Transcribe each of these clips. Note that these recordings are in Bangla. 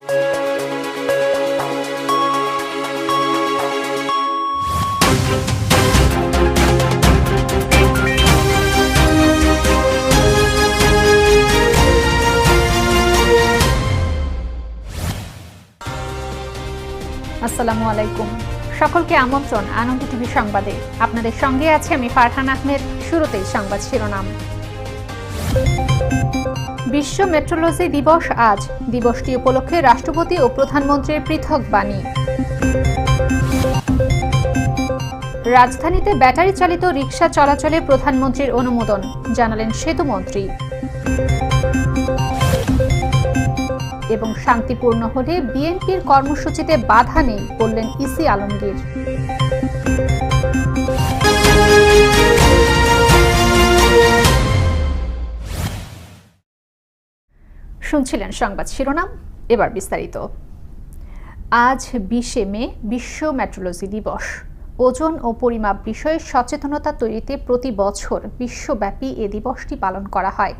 আসসালামু আলাইকুম। সকলকে আমন্ত্রণ আনন্দ টিভি সংবাদে। আপনাদের সঙ্গে আছে আমি ফারহান আহমেদ। শুরুতেই সংবাদ শিরোনাম। বিশ্ব মেট্রোলজি দিবস আজ। দিবসটি উপলক্ষে রাষ্ট্রপতি ও প্রধানমন্ত্রীর পৃথক বাণী। রাজধানীতে ব্যাটারি চালিত রিকশা চলাচলে প্রধানমন্ত্রীর অনুমোদন, জানালেন সেতুমন্ত্রী। এবং শান্তিপূর্ণ হলে বিএনপির কর্মসূচিতে বাধা নেই বললেন ইসি আলমগীর। শুনছিলেন সংবাদ শিরোনাম, এবার বিস্তারিত। আজ বিশে মে, বিশ্ব মেট্রোলজি দিবস। ওজন ও পরিমাপ বিষয়ে সচেতনতা তৈরিতে প্রতি বছর বিশ্বব্যাপী এ দিবসটি পালন করা হয়।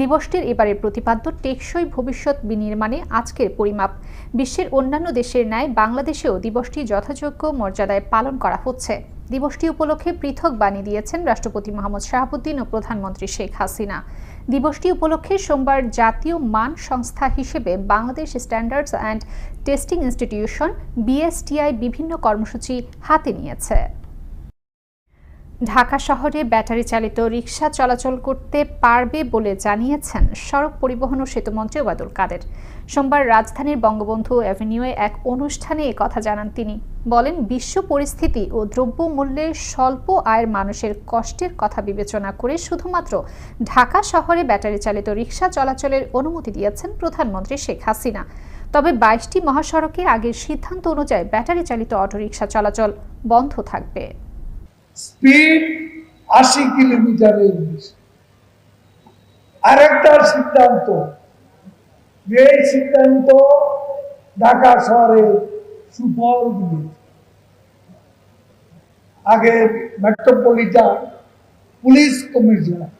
দিবসটির এবারের প্রতিপাদ্য টেকসই ভবিষ্যৎ বিনির্মাণে আজকের পরিমাপ। বিশ্বের অন্যান্য দেশের ন্যায় বাংলাদেশেও দিবসটি যথাযোগ্য মর্যাদায় পালন করা হচ্ছে। দিবসটি উপলক্ষে পৃথক বাণী দিয়েছেন রাষ্ট্রপতি মোহাম্মদ শাহাবুদ্দিন ও প্রধানমন্ত্রী শেখ হাসিনা। দিবসটি উপলক্ষে সোমবার জাতীয় মান সংস্থা হিসেবে Bangladesh standards and testing institution BSTI বিভিন্ন কর্মসূচি হাতে নিয়েছে। ঢাকা শহরে ব্যাটারি চালিত রিকশা চলাচল করতে পারবে বলে জানিয়েছেন সড়ক পরিবহন ও সেতুমন্ত্রী ওবায়দুল কাদের। সোমবার রাজধানীর বঙ্গবন্ধু অ্যাভিনিউয়ে এক অনুষ্ঠানে কথা জানান তিনি। বলেন, বিশ্ব পরিস্থিতি ও দ্রব্যমূল্যের স্বল্প আয়ের মানুষের কষ্টের কথা বিবেচনা করে শুধুমাত্র ঢাকা শহরে ব্যাটারি চালিত রিকশা চলাচলের অনুমতি দিয়েছেন প্রধানমন্ত্রী শেখ হাসিনা। তবে বাইশটি মহাসড়কে আগের সিদ্ধান্ত অনুযায়ী ব্যাটারি চালিত অটোরিকশা চলাচল বন্ধ থাকবে। স্পিড আশি কিলোমিটারের বেশি। আরেকটা সিদ্ধান্ত যে সিদ্ধান্ত ঢাকা শহরে সুফল দিয়েছে আগে metropolitan police commissioner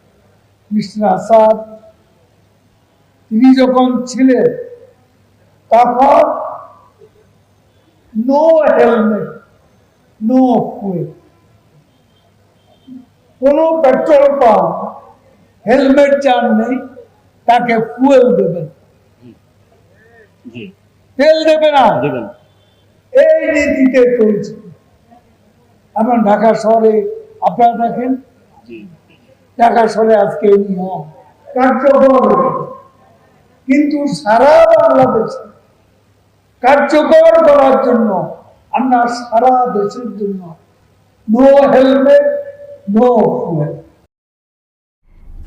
mister Asad, তিনি যখন ছিলেন, তখন নো হেলমেট নো ফুয়েল কোন পেট্রোল পাম্প হেলমেট যার নেই তাকে ফুয়েল দেবেন। তেল দেবে না। এই নীতিতে চলছে। এখন ঢাকা শহরে আপনারা দেখেন? ঢাকা শহরে আজকে এই নিয়ম। কার্যকর কিন্তু সারা বাংলাদেশে কার্যকর করার জন্য আমরা সারা দেশের জন্য নো হেলমেট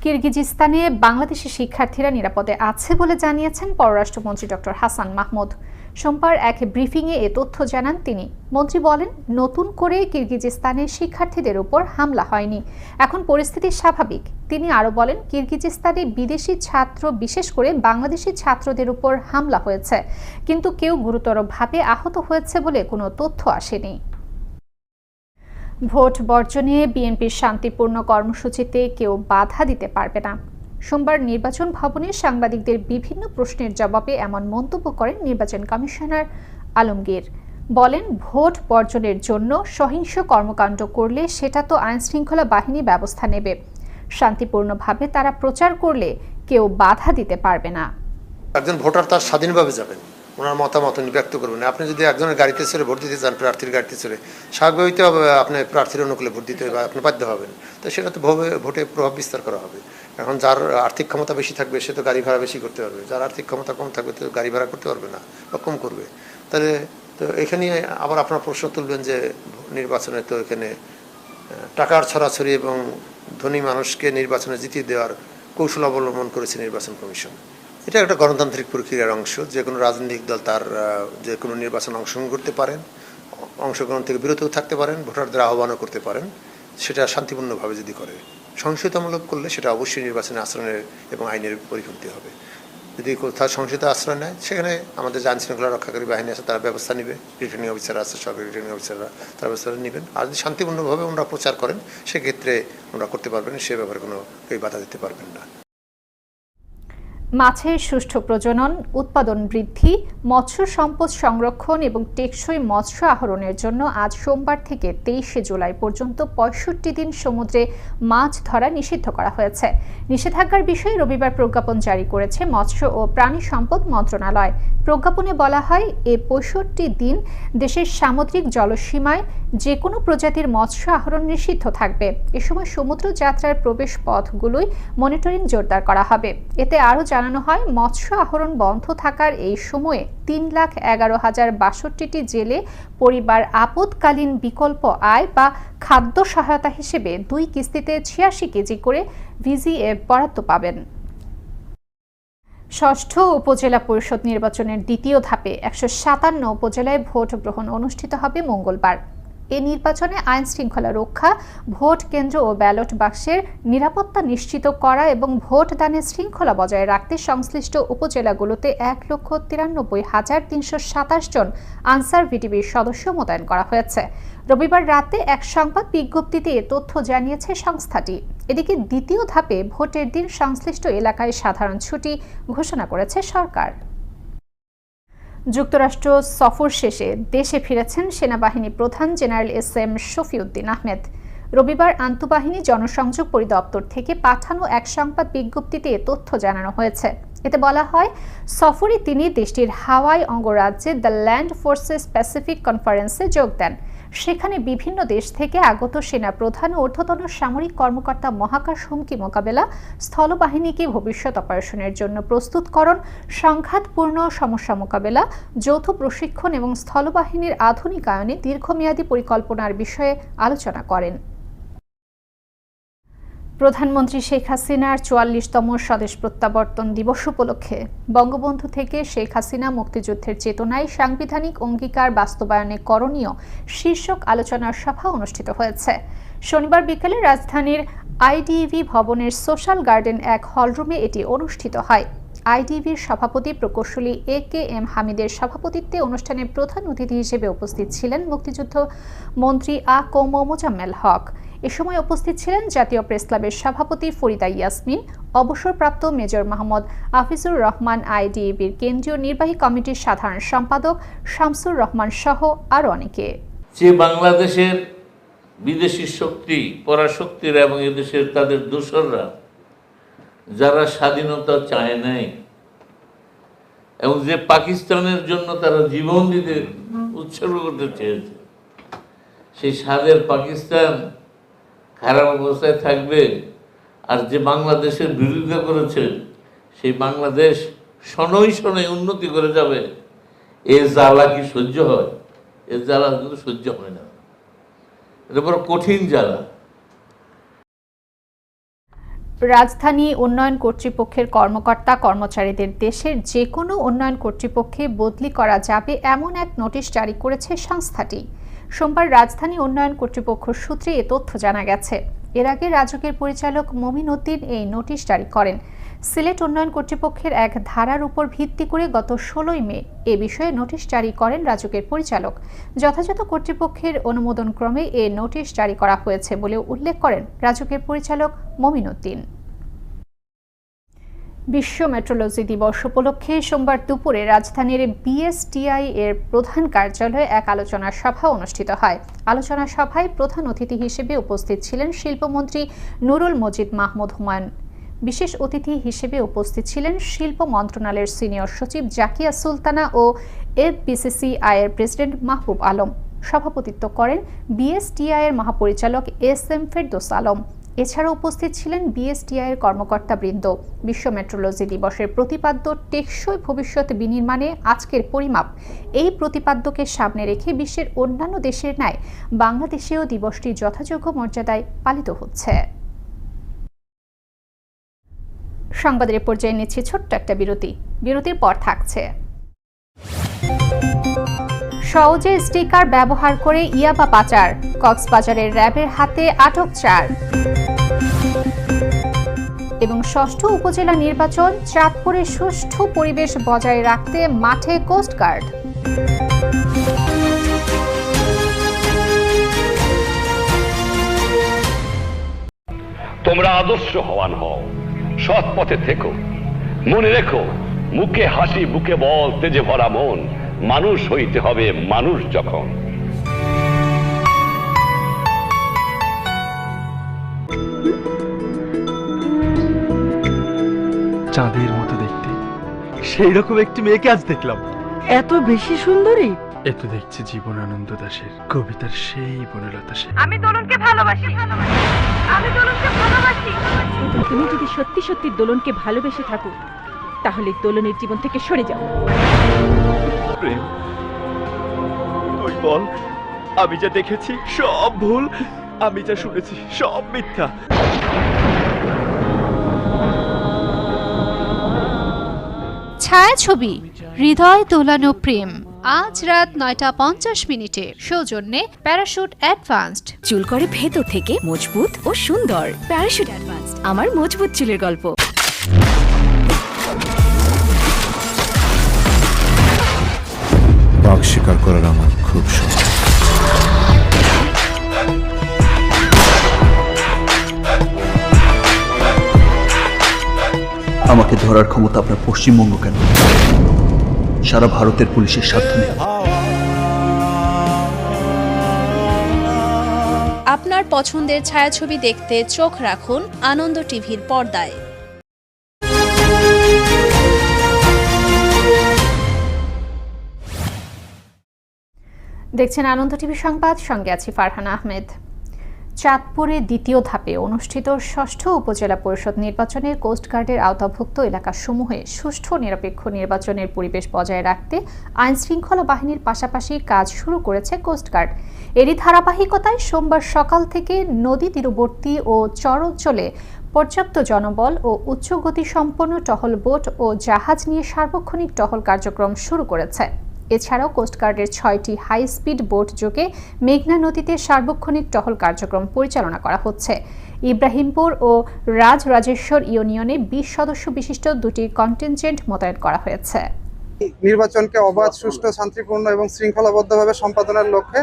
কিরগিজিস্তানে বাংলাদেশি শিক্ষার্থীরা নিরাপদে আছে বলে জানিয়েছেন পররাষ্ট্রমন্ত্রী ডক্টর হাসান মাহমুদ। সোমবার এক ব্রিফিংয়ে এ তথ্য জানান তিনি। মন্ত্রী বলেন, নতুন করে কিরগিজিস্তানের শিক্ষার্থীদের উপর হামলা হয়নি। এখন পরিস্থিতি স্বাভাবিক। তিনি আরও বলেন, কিরগিজিস্তানে বিদেশি ছাত্র, বিশেষ করে বাংলাদেশি ছাত্রদের উপর হামলা হয়েছে। কিন্তু কেউ গুরুতরভাবে আহত হয়েছে বলে কোনো তথ্য আসেনি। ভোট বর্জনে বিএনপির শান্তিপূর্ণ কর্মসূচিতে কেউ বাধা দিতে পারবে না। সোমবার নির্বাচন ভবনে সাংবাদিকদের বিভিন্ন প্রশ্নের জবাবে এমন মন্তব্য করেন নির্বাচন কমিশনার আলমগীর। বলেন, ভোট বর্জনের জন্য সহিংস কর্মকাণ্ড করলে সেটা তো আইনশৃঙ্খলা বাহিনী ব্যবস্থা নেবে। শান্তিপূর্ণভাবে তারা প্রচার করলে কেউ বাধা দিতে পারবে না। একজন ভোটার তার স্বাধীনভাবে যাবেন। ওনার মতামত উনি ব্যক্ত করবেন আপনি যদি একজনের গাড়িতে চড়ে ভোট দিতে চান, প্রার্থীর গাড়িতে চড়ে স্বাভাবিকভাবে হবে আপনি প্রার্থীর অনুকূলে ভোট দিতে হবে আপনি বাধ্য হবেন। তো সেটা তো ভোটে প্রভাব বিস্তার করা হবে। এখন যার আর্থিক ক্ষমতা বেশি থাকবে, সে তো গাড়ি ভাড়া বেশি করতে পারবে। যার আর্থিক ক্ষমতা কম থাকবে, তো গাড়ি ভাড়া করতে পারবে না বা কম করবে। তাহলে তো এখানে আবার আপনার প্রশ্ন তুলবেন যে, নির্বাচনে তো এখানে টাকার ছড়াছড়ি এবং ধনী মানুষকে নির্বাচনে জিতিয়ে দেওয়ার কৌশল অবলম্বন করেছে নির্বাচন কমিশন। এটা একটা গণতান্ত্রিক প্রক্রিয়ার অংশ। যে কোনো রাজনৈতিক দল তার যে কোনো নির্বাচনে অংশগ্রহণ করতে পারেন, অংশগ্রহণ থেকে বিরতও থাকতে পারেন, ভোটারদের আহ্বানও করতে পারেন। সেটা শান্তিপূর্ণভাবে যদি করে সংশোধনমূলক করলে সেটা অবশ্যই নির্বাচনে আচরণের এবং আইনের পরিপন্থী হবে। যদি কোথাও সংসদে আশ্রয় নেয়, সেখানে আমাদের যে আইনশৃঙ্খলা রক্ষাকারী বাহিনী আছে, তারা ব্যবস্থা নেবে। রিটার্নিং অফিসার আছে, সরকারি রিটার্নিং অফিসাররা তারা ব্যবস্থা নেবেন। আর যদি শান্তিপূর্ণভাবে ওনারা প্রচার করেন, সেক্ষেত্রে ওনারা করতে পারবেন, সে ব্যাপারে কোনো, কেউ বাধা দিতে পারবেন না। মাছের সুষ্ঠু প্রজনন, উৎপাদন বৃদ্ধি, মৎস্য সম্পদ সংরক্ষণ এবং টেকসই মৎস্য আহরণের জন্য আজ সোমবার থেকে তেইশে জুলাই পর্যন্ত পঁয়ষট্টি দিন সমুদ্রে মাছ ধরা নিষিদ্ধ করা হয়েছে। নিষেধাজ্ঞার বিষয়ে রবিবার প্রজ্ঞাপন জারি করেছে মৎস্য ও প্রাণী সম্পদ মন্ত্রণালয়। প্রজ্ঞাপনে বলা হয়, এ পঁয়ষট্টি দিন দেশের সামুদ্রিক জলসীমায় যে কোনো প্রজাতির মৎস্য আহরণ নিষিদ্ধ থাকবে। এ সময় সমুদ্র যাত্রার প্রবেশ পথগুলোই মনিটরিং জোরদার করা হবে। এতে আরও জানানো হয়, মৎস্য আহরণ বন্ধ থাকার এই সময়ে তিন লাখ এগারো হাজার বাষট্টিটি জেলে পরিবার আপদকালীন বিকল্প আয় বা খাদ্য সহায়তা হিসেবে দুই কিস্তিতে ছিয়াশি কেজি করে ভিজিএফ বরাদ্দ পাবেন। ষষ্ঠ উপজেলা পরিষদ নির্বাচনের দ্বিতীয় ধাপে একশো সাতান্ন উপজেলায় ভোট গ্রহণ অনুষ্ঠিত হবে মঙ্গলবার। এ নির্বাচনে আইন শৃঙ্খলা রক্ষা, ভোট কেন্দ্র ও ব্যালট বাক্সের নিরাপত্তা নিশ্চিত করা এবং ভোট দানের শৃঙ্খলা বজায় রাখতে সংশ্লিষ্ট উপজেলাগুলোতে এক লক্ষ তিরানব্বই হাজার তিনশো সাতাশ জন আনসার ভিটিভির সদস্য মোতায়েন করা হয়েছে। রবিবার রাতে এক সংবাদ বিজ্ঞপ্তিতে এ তথ্য জানিয়েছে সংস্থাটি। এদিকে দ্বিতীয় ধাপে ভোটের দিন সংশ্লিষ্ট এলাকায় সাধারণ ছুটি ঘোষণা করেছে সরকার। যুক্তরাষ্ট্র সফর শেষে দেশে ফিরেছেন সেনাবাহিনী প্রধান general S M Shafiuddin Ahmed. রবিবার আন্তঃবাহিনী জনসংযোগ পরিদপ্তর থেকে পাঠানো এক সংবাদ বিজ্ঞপ্তিতে এ তথ্য জানানো হয়েছে। এতে বলা হয়, সফরে তিনি দেশটির Hawaii অঙ্গরাজ্যে the land forces Pacific conference যোগ দেন। সেখানে বিভিন্ন দেশ থেকে আগত সেনা প্রধান ও ঊর্ধ্বতন সামরিক কর্মকর্তা মহাকাশ হুমকি মোকাবেলা, স্থলবাহিনীকে ভবিষ্যৎ অপারেশনের জন্য প্রস্তুতকরণ, সংঘাতপূর্ণ সমস্যা মোকাবেলা, যৌথ প্রশিক্ষণ এবং স্থলবাহিনীর আধুনিকায়নে দীর্ঘমেয়াদী পরিকল্পনার বিষয়ে আলোচনা করেন। প্রধানমন্ত্রী শেখ হাসিনার চুয়াল্লিশতম স্বদেশ প্রত্যাবর্তন দিবস উপলক্ষে বঙ্গবন্ধু থেকে শেখ হাসিনা মুক্তিযুদ্ধের চেতনায় সাংবিধানিক অঙ্গীকার বাস্তবায়নে করণীয় শীর্ষক আলোচনার সভা অনুষ্ঠিত হয়েছে। শনিবার বিকেলে রাজধানীর আইডিভি ভবনের সোশ্যাল গার্ডেন এক হলরুমে এটি অনুষ্ঠিত হয়। আইডিভির সভাপতি প্রকৌশলী এ কে এম হামিদের সভাপতিত্বে অনুষ্ঠানে প্রধান অতিথি হিসেবে উপস্থিত ছিলেন মুক্তিযুদ্ধ মন্ত্রী আ কো মোজাম্মেল হক। এ সময় উপস্থিত ছিলেন জাতীয় প্রেস ক্লাবের সভাপতি ফরিদা ইয়াসমিন, অবসরপ্রাপ্ত মেজর মোহাম্মদ আফিজুর রহমান আইডিবির কেন্দ্রীয় নির্বাহী কমিটির সাধারণ সম্পাদক শামসুর রহমান সহ আরও অনেকে। যে বাংলাদেশের বিদেশি শক্তি, পরাশক্তিরা এবং এদেশের তাদের দোসররা, যারা স্বাধীনতা চায় নাই, এবং যে পাকিস্তানের জন্য তারা জীবন দিতে উৎসর্গ করতে চেয়েছে, সেই স্বাদের পাকিস্তান খারাপ অবস্থায় থাকবে আর যে বাংলাদেশের বিরোধিতা করেছে সেই বাংলাদেশ শনৈ শনৈ উন্নতি করে যাবে। এ জ্বালা কি সহ্য হয়? এ জ্বালা কিন্তু সহ্য হয় না। এটা বড় কঠিন জ্বালা। রাজধানী উন্নয়ন কর্তৃপক্ষের কর্মকর্তা কর্মচারীদের দেশের যে কোনো উন্নয়ন কর্তৃপক্ষে বদলি করা যাবে এমন এক নোটিশ জারি করেছে সংস্থাটি। সোমবার রাজধানী উন্নয়ন কর্তৃপক্ষ সূত্রে এ তথ্য জানা গেছে। এর আগে রাজকের পরিচালক মমিন উদ্দিন এই নোটিশ জারি করেন। সিলেট উন্নয়ন কর্তৃপক্ষের এক ধারার উপর ভিত্তি করে গত ষোলোই মে এ বিষয়ে নোটিশ জারি করেন রাজকের পরিচালক। যথাযথ কর্তৃপক্ষের অনুমোদন ক্রমে এ নোটিশ জারি করা হয়েছে বলেও উল্লেখ করেন রাজকের পরিচালক মমিন উদ্দিন। বিশ্ব মেট্রোলজি দিবস উপলক্ষে সোমবার দুপুরে রাজধানীর বিএসটিআই এর প্রধান কার্যালয়ে এক আলোচনা সভা অনুষ্ঠিত হয়। আলোচনা সভায় প্রধান অতিথি হিসেবে উপস্থিত ছিলেন শিল্পমন্ত্রী নুরুল মজিদ মাহমুদ হুমায়ুন। বিশেষ অতিথি হিসেবে উপস্থিত ছিলেন শিল্প মন্ত্রণালয়ের সিনিয়র সচিব জাকিয়া সুলতানা ও এফবিসিসিআই এর প্রেসিডেন্ট মাহবুব আলম। সভাপতিত্ব করেন বিএসটিআই এর মহাপরিচালক এস এম ফেরদোস আলম। এছাড়া উপস্থিত ছিলেন বিএসটিআই এর কর্মকর্তাবৃন্দ বিশ্ব মেট্রোলজি দিবসের প্রতিপাদ্য টেকসই ভবিষ্যৎ বিনির্মাণে আজকের পরিমাপ। এই প্রতিপাদ্যকে সামনে রেখে বিশ্বের অন্যান্য দেশের ন্যায় বাংলাদেশেও দিবসটি যথাযোগ্য মর্যাদায় পালিত হচ্ছে। সংবাদের পর্যায়ে নিচ্ছে ছোট্ট একটা বিরতি। বিরতির পর থাকছে। সহজে স্টিকার ব্যবহার করে ইয়াবা পাচার। কক্সবাজারের র্যাবের হাতে আটক চার। এবং ষষ্ঠ উপজেলা নির্বাচন চাঁদপুরে সুষ্ঠু পরিবেশ বজায় রাখতে মাঠে কোস্টগার্ড তোমরা আদর্শ হওয়ান হও, সৎ পথে থেকো, মনে রেখো, মুখে হাসি বুকে বল, তেজে ভরা মন, মানুষ হইতে হবে মানুষ যখন। চাঁদের মতো দেখতে। সেই রকম একটি মেয়েকে আজ দেখলাম। এত বেশি সুন্দরী? এ তো দেখছি জীবনানন্দ দাশের কবিতার সেই বনলতা সে আমি দোলনকে ভালোবাসি। আমি দোলনকে ভালোবাসি। তুমি যদি সত্যি সত্যি দোলনকে ভালোবেসে থাকো তাহলে দোলনের জীবন থেকে সরে যাও। প্রেম তুই বল আমি যা দেখেছি সব ভুল আমি যা শুনেছি সব মিথ্যা। ছায়াছবি হৃদয় দোলানো প্রেম। আজ রাত নয়টা পঞ্চাশ মিনিটে সৌজন্যে প্যারাশুট অ্যাডভান্সড। চুল করে ভেতর থেকে মজবুত ও সুন্দর। প্যারাশুট অ্যাডভান্স আমার মজবুত চুলের গল্প। বাঘ শিকার করার আমার খুব শখ। আমাকে ধরার ক্ষমতা আপনার পশ্চিমবঙ্গ কেন? সারা ভারতের পুলিশের সাধ্য নেই। আপনার পছন্দের ছায়াছবি দেখতে চোখ রাখুন আনন্দ টিভির পর্দায়। দেখছেন আনন্দ টিভি সংবাদ সঙ্গে আছি ফারহানা আহমেদ। চাঁদপুরে দ্বিতীয় ধাপে অনুষ্ঠিত ষষ্ঠ উপজেলা পরিষদ নির্বাচনে কোস্টগার্ডের আওতাভুক্ত এলাকাসমূহে সুষ্ঠু নিরপেক্ষ নির্বাচনের পরিবেশ বজায় রাখতে আইন শৃঙ্খলা বাহিনীর পাশাপাশি কাজ শুরু করেছে কোস্টগার্ড এরই ধারাবাহিকতায় সোমবার সকাল থেকে নদী তীরবর্তী ও চর অঞ্চলে পর্যাপ্ত জনবল ও উচ্চ গতিসম্পন্ন টহল বোট ও জাহাজ নিয়ে সার্বক্ষণিক টহল কার্যক্রম শুরু করেছে। এছাড়াও কোস্টগার্ডের ছয়টি হাই স্পিড বোট যোগে মেঘনা নদীতে সার্বক্ষণিক টহল কার্যক্রম পরিচালনা করা হচ্ছে। ইব্রাহিমপুর ও রাজরাজেশ্বর ইউনিয়নে বিশ সদস্য বিশিষ্ট দুটি কন্টিনজেন্ট মোতায়েন করা হয়েছে। নির্বাচনকে অবাধ সুষ্ঠু শান্তিপূর্ণ এবং শৃঙ্খলাবদ্ধভাবে সম্পাদনের লক্ষ্যে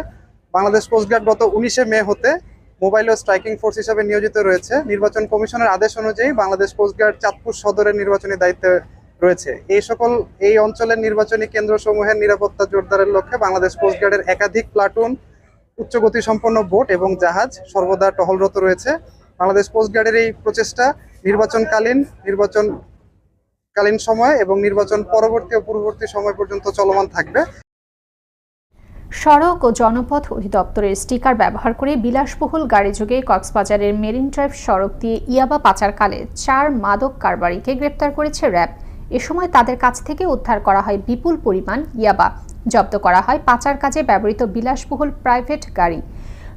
বাংলাদেশ কোস্টগার্ড গত উনিশে মে হতে মোবাইল ও স্ট্রাইকিং ফোর্স হিসাবে নিয়োজিত রয়েছে। নির্বাচন কমিশনের আদেশ অনুযায়ী বাংলাদেশ কোস্টগার্ড চাঁদপুর সদরের নির্বাচনী দায়িত্বে রয়েছে। এই সকল এই অঞ্চলের নির্বাচনী কেন্দ্রসমূহের নিরাপত্তা জোরদারের লক্ষ্যে বাংলাদেশ কোস্টগার্ডের একাধিক প্লাটুন উচ্চগতি সম্পন্ন বোট এবং জাহাজ সর্বদা টহলরত রয়েছে। বাংলাদেশ কোস্টগার্ডের এই প্রচেষ্টা নির্বাচনকালীন নির্বাচন কালীন সময় এবং নির্বাচন পরবর্তী ও পূর্ববর্তী সময় পর্যন্ত চলমান থাকবে। সড়ক ও জনপথ অধিদপ্তরের স্টিকার ব্যবহার করে বিলাসবহুল গাড়ি যোগে কক্সবাজারের মেরিন ড্রাইভ সড়ক দিয়ে ইয়াবা পাচারকালে চার মাদক কারবারিকে গ্রেপ্তার করেছে র্যাব। এ সময় তাদের কাছ থেকে উদ্ধার করা হয় বিপুল পরিমাণ ইয়াবা। জব্দ করা হয় পাচার কাজে ব্যবহৃত বিলাসবহুল প্রাইভেট গাড়ি।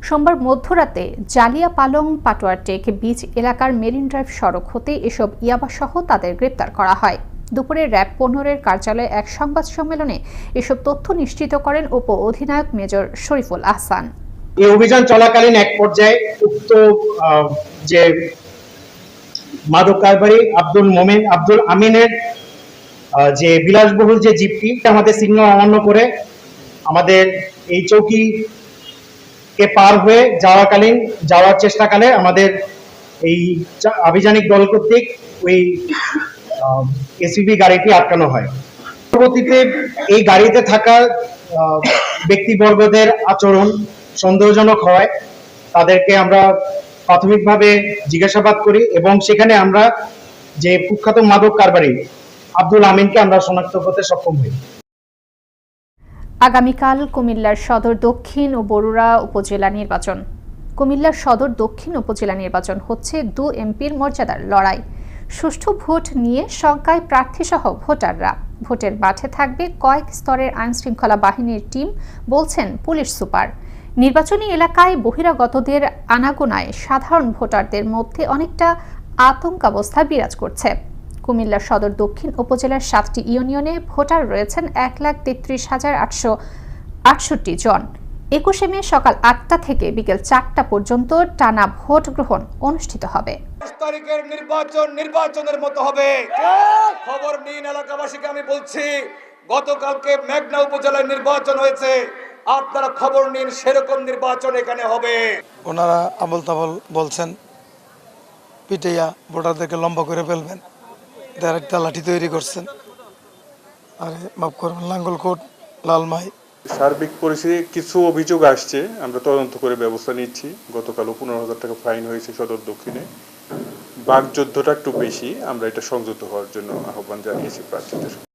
সোমবার মধ্যরাতে জালিয়া পালং পাটোয়ার পাটোয়ারটেক বিচ এলাকার মেরিন ড্রাইভ সড়ক হতে এসব ইয়াবা সহ তাদের গ্রেপ্তার করা হয়। দুপুরে র্যাব পনেরের কার্যালয়ে এক সংবাদ সম্মেলনে এসব তথ্য নিশ্চিত করেন উপ অধিনায়ক মেজর শরীফুল আহসান। এই অভিযান চলাকালীন এক পর্যায়ে উক্ত যে মাদক কারবারি, আব্দুল মোমেন, আব্দুল আমিনের যে বিলাসবহুল যে জিপটি আমাদের সিগন্যাল অমান্য করে আমাদের এই চৌকি কে পার হয়ে যাওয়াকালীন, যাওয়ার চেষ্টাকালে আমাদের এই আভিযানিক দল কর্তৃক ওই এসিবি গাড়িটি আটকানো হয়। পরবর্তীতে এই গাড়িতে থাকা ব্যক্তিবর্গদের আচরণ সন্দেহজনক হয়। তাদেরকে আমরা প্রাথমিকভাবে জিজ্ঞাসাবাদ করি এবং সেখানে আমরা যে কুখ্যাত মাদক কারবারি আব্দুল আমিনকে আমরা শনাক্ত করতে সক্ষম হই। আগামীকাল কুমিল্লার সদর দক্ষিণ ও বরুড়া উপজেলা নির্বাচন। কুমিল্লার সদর দক্ষিণ উপজেলা নির্বাচন হচ্ছে দু এমপির মর্যাদার লড়াই। সুষ্ঠু ভোট নিয়ে শঙ্কায় প্রার্থীসহ ভোটাররা। ভোটের মাঠে থাকবে কয়েক স্তরের আইনশৃঙ্খলা বাহিনীর টিম, বলছেন পুলিশ সুপার। নির্বাচনী এলাকায় বহিরাগতদের আনাগোনায় সাধারণ ভোটারদের মধ্যে অনেকটা আতঙ্কাবস্থা বিরাজ করছে। কুমিল্লা সদর দক্ষিণ উপজেলার সাতটি ইউনিয়নে ভোটার রয়েছেন এক লাখ তেত্রিশ হাজার আটশো আটষট্টি জন। একুশে মে সকাল আটটা থেকে বিকেল চারটা পর্যন্ত টানা ভোট গ্রহণ অনুষ্ঠিত হবে। তারিখের নির্বাচন নির্বাচনের মতো হবে। খবর নিন এলাকাবাসীকে আমি বলছি। গতকালকে মেঘনা উপজেলায় নির্বাচন হয়েছে। আপনারা খবর নিন সেরকম নির্বাচন এখানে হবে। ওনারা আবল তাবল বলছেন পিটাইয়া ভোটারদেরকে লম্বা করে ফেলবেন। দেড়টা লাঠি তৈরি করছেন। আর মাফ করবেন লাঙ্গলকোট লালমাই। সার্বিক পরিস্থিতি কিছু অভিযোগ আসছে। আমরা তদন্ত করে ব্যবস্থা নিচ্ছি। গতকালও পনেরো হাজার টাকা ফাইন হয়েছে সদর দক্ষিণে। বাকযুদ্ধটা একটু বেশি আমরা এটা সংযুক্ত হওয়ার জন্য আহ্বান জানিয়েছি প্রার্থীদের।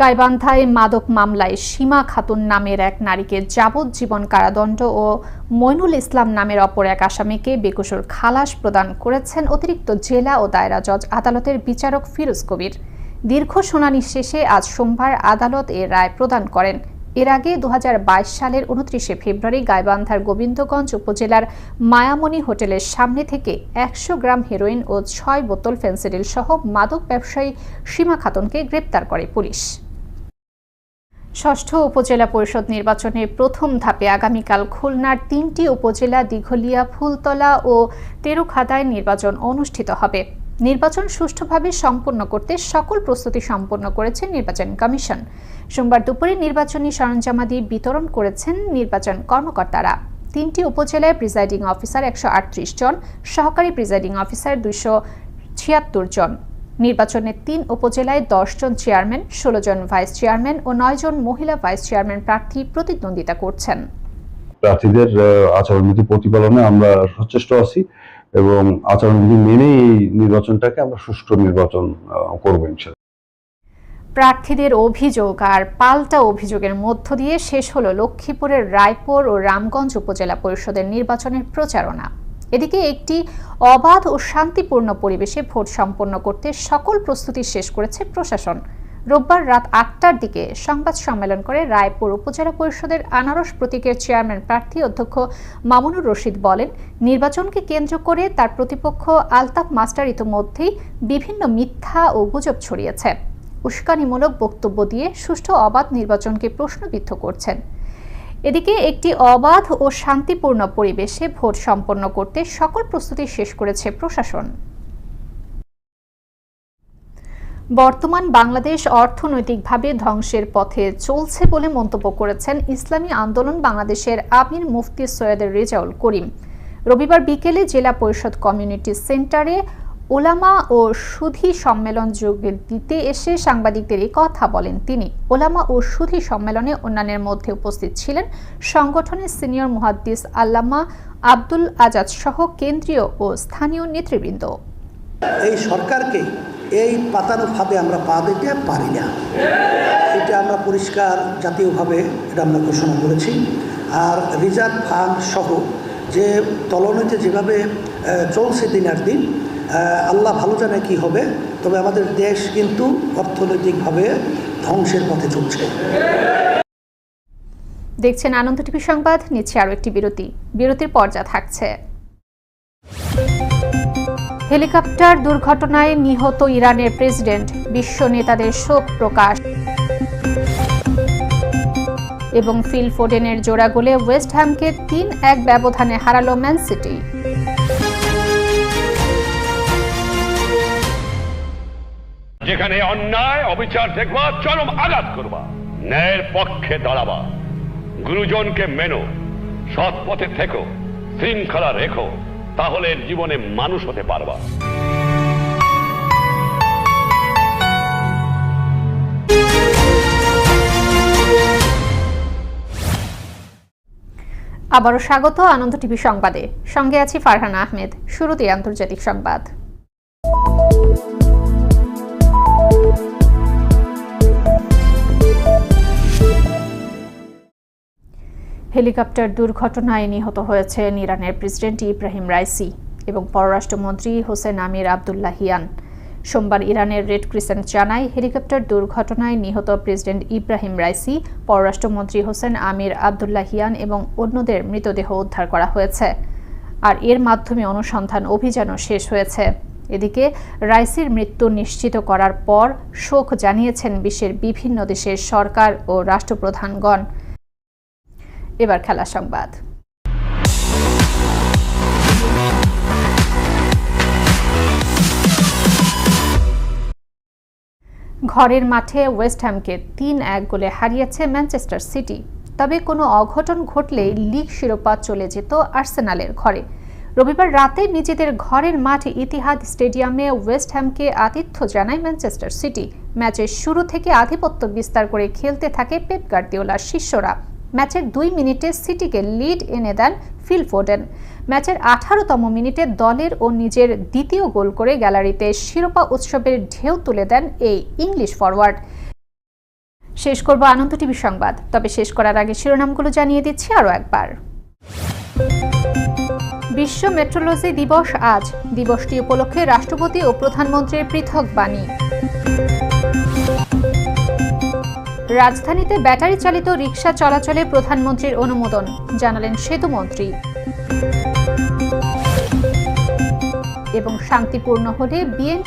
গাইবান্ধায় মাদক মামলায় সীমা খাতুন নামের এক নারীকে যাবজ্জীবন কারাদণ্ড ও মইনুল ইসলাম নামের অপর এক আসামিকে বেকসুর খালাস প্রদান করেছেন অতিরিক্ত জেলা ও দায়রা জজ আদালতের বিচারক ফিরোজ কবির। দীর্ঘ শুনানি শেষে আজ সোমবার আদালত এ রায় প্রদান করেন। এর আগে দু হাজার বাইশ সালের উনত্রিশে ফেব্রুয়ারি গাইবান্ধার গোবিন্দগঞ্জ উপজেলার মায়ামণি হোটেলের সামনে থেকে একশো গ্রাম হেরোইন ও ছয় বোতল ফেন্সিডিল সহ মাদক ব্যবসায়ী সীমা খাতুনকে গ্রেপ্তার করে পুলিশ। ষষ্ঠ উপজেলা পরিষদ নির্বাচনের প্রথম ধাপে আগামীকাল খুলনার তিনটি উপজেলা দিঘলিয়া, ফুলতলা ও তেরুখাদায় নির্বাচন অনুষ্ঠিত হবে। নির্বাচন সুষ্ঠুভাবে সম্পন্ন করতে সকল প্রস্তুতি সম্পন্ন করেছে নির্বাচন কমিশন। সোমবার দুপুরে নির্বাচনী সরঞ্জামাদি বিতরণ করেছেন নির্বাচন কর্মকর্তারা। তিনটি উপজেলায় প্রিজাইডিং অফিসার একশো আটত্রিশ জন, সহকারী প্রিজাইডিং অফিসার দুইশো ছিয়াত্তর জন। নির্বাচনে তিন উপজেলায় দশ জন চেয়ারম্যান ষোলো জন ভাইস চেয়ারম্যান ও নয় জন মহিলা ভাইস চেয়ারম্যান প্রার্থী প্রতিদ্বন্দ্বিতা করছেন। প্রার্থীদের আচরণবিধি প্রতিপালনে আমরা সচেষ্ট আছি এবং আচরণবিধি মেনেই এই নির্বাচনটাকে আমরা সুষ্ঠু নির্বাচন করব ইনশাল্লাহ প্রার্থীদের অভিযোগ আর পাল্টা অভিযোগের মধ্য দিয়ে শেষ হলো লক্ষ্মীপুরের রায়পুর ও রামগঞ্জ উপজেলা পরিষদের নির্বাচনের প্রচারণা। এদিকে একটি অবাধ ও শান্তিপূর্ণ পরিবেশে ভোট সম্পন্ন করতে সকল প্রস্তুতি শেষ করেছে প্রশাসন। রোববার রাত আটটার দিকে সংবাদ সম্মেলন করে রায়পুর উপজেলা পরিষদের আনারস প্রতীকের চেয়ারম্যান প্রার্থী অধ্যক্ষ মামুনুর রশিদ বলেন, নির্বাচনকে কেন্দ্র করে তার প্রতিপক্ষ আলতাফ মাস্টার ইতোমধ্যেই বিভিন্ন মিথ্যা ও গুজব ছড়িয়েছে। উস্কানিমূলক বক্তব্য দিয়ে সুষ্ঠু অবাধ নির্বাচনকে প্রশ্নবিদ্ধ করছেন। এদিকে একটি অবাধ ও শান্তিপূর্ণ পরিবেশে ভোট সম্পন্ন করতে সকল প্রস্তুতি শেষ করেছে প্রশাসন। বর্তমান বাংলাদেশ অর্থনৈতিকভাবে ধ্বংসের পথে চলছে বলে মন্তব্য করেছেন ইসলামী আন্দোলন বাংলাদেশের আমির মুফতি সৈয়দ রেজাউল করিম। রবিবার বিকেলে জেলা পরিষদ কমিউনিটি সেন্টারে ওলামা ও সুধী সম্মেলন যোগ দিতে এসে সাংবাদিকদের এই কথা বলেন তিনি। ওলামা ও সুধী সম্মেলনে অন্যান্যের মধ্যে উপস্থিত ছিলেন সংগঠনের সিনিয়র মুহাদ্দিস আল্লামা আব্দুল আজাদ সহ কেন্দ্রীয় ও স্থানীয় নেতৃবৃন্দ। এই সরকারকে এই পাতানো ফাঁদে আমরা পা দিতে পারি না। এটা আমরা পরিষ্কার জাতীয়ভাবে এটা আমরা ঘোষণা করেছি। আর রিজার্ভ ফান্ড সহ যে তলনীতে যেভাবে চলছে দিনের দিন আল্লাহ ভালো জানে কি হবে, তবে আমাদের দেশ কিন্তু অর্থনৈতিকভাবে ধ্বংসের পথে চলছে। দেখছেন আনন্দ টিভি সংবাদ, নিচ্ছে আরও একটি বিরতি। বিরতির পর্যা থাকছে। হেলিকপ্টার দুর্ঘটনায় নিহত ইরানের প্রেসিডেন্ট, বিশ্ব নেতাদের শোক প্রকাশ। এবং ফিল ফোডেনের জোড়া গোলে ওয়েস্ট হ্যামকে তিন এক ব্যবধানে হারালো ম্যান সিটি। যেখানে অন্যায়, অবিচার, দেখবা, চরম আঘাত করবা। ন্যায়ের পক্ষে দাঁড়াবা। গুরুজনকে মেনো, সৎ পথে থেকো, শৃঙ্খলা রেখো, তাহলে জীবনে মানুষ হতে পারবা। আবারও স্বাগত আনন্দ টিভি সংবাদে। সঙ্গে আছি ফারহানা আহমেদ শুরুতে আন্তর্জাতিক সংবাদ। হেলিকপ্টার দুর্ঘটনায় নিহত হয়েছেন ইরানের প্রেসিডেন্ট ইব্রাহিম রাইসি এবং পররাষ্ট্রমন্ত্রী হোসেন আমির আবদুল্লাহিয়ান। সোমবার ইরানের রেড ক্রিসেন্ট জানায় হেলিকপ্টার দুর্ঘটনায় নিহত প্রেসিডেন্ট ইব্রাহিম রাইসি, পররাষ্ট্রমন্ত্রী হোসেন আমির আবদুল্লাহিয়ান এবং অন্যদের মৃতদেহ উদ্ধার করা হয়েছে। আর এর মাধ্যমে অনুসন্ধান অভিযানও শেষ হয়েছে। এদিকে রাইসির মৃত্যু নিশ্চিত করার পর শোক জানিয়েছেন বিশ্বের বিভিন্ন দেশের সরকার ও রাষ্ট্রপ্রধানগণ। এবার খেলা সংবাদ। ঘরের মাঠে ওয়েস্ট হ্যামকে তিন এক গোলে হারিয়েছে ম্যানচেস্টার সিটি। তবে কোনো অঘটন ঘটলেই লিগ শিরোপা চলে যেত আর্সেনালের ঘরে। রবিবার রাতে নিজেদের ঘরের মাঠ ইতিহাদ স্টেডিয়ামে ওয়েস্ট হ্যামকে আতিথ্য জানায় ম্যানচেস্টার সিটি। ম্যাচের শুরু থেকে আধিপত্য বিস্তার করে খেলতে থাকে পেপ গার্দিওলার শিষ্যরা। ম্যাচের দুই মিনিটে সিটিকে লিড এনে দেন ফিল ফোডেন ম্যাচের আঠারোতম মিনিটে দলের ও নিজের দ্বিতীয় গোল করে গ্যালারিতে শিরোপা উৎসবের ঢেউ তুলে দেন এই ইংলিশ ফরওয়ার্ড। শেষ করব আনন্দ টিভি সংবাদ, তবে শেষ করার আগে শিরোনামগুলো জানিয়ে দিচ্ছি আরও একবার। বিশ্ব মেট্রোলজি দিবস আজ, দিবসটি উপলক্ষে রাষ্ট্রপতি ও প্রধানমন্ত্রীর পৃথক বাণী। রাজধানীতে ব্যাটারি চালিত রিকশা চলাচলে প্রধানমন্ত্রীর অনুমোদন জানালেন সেতুমন্ত্রী এবং শান্তিপূর্ণ হলে বিএনপি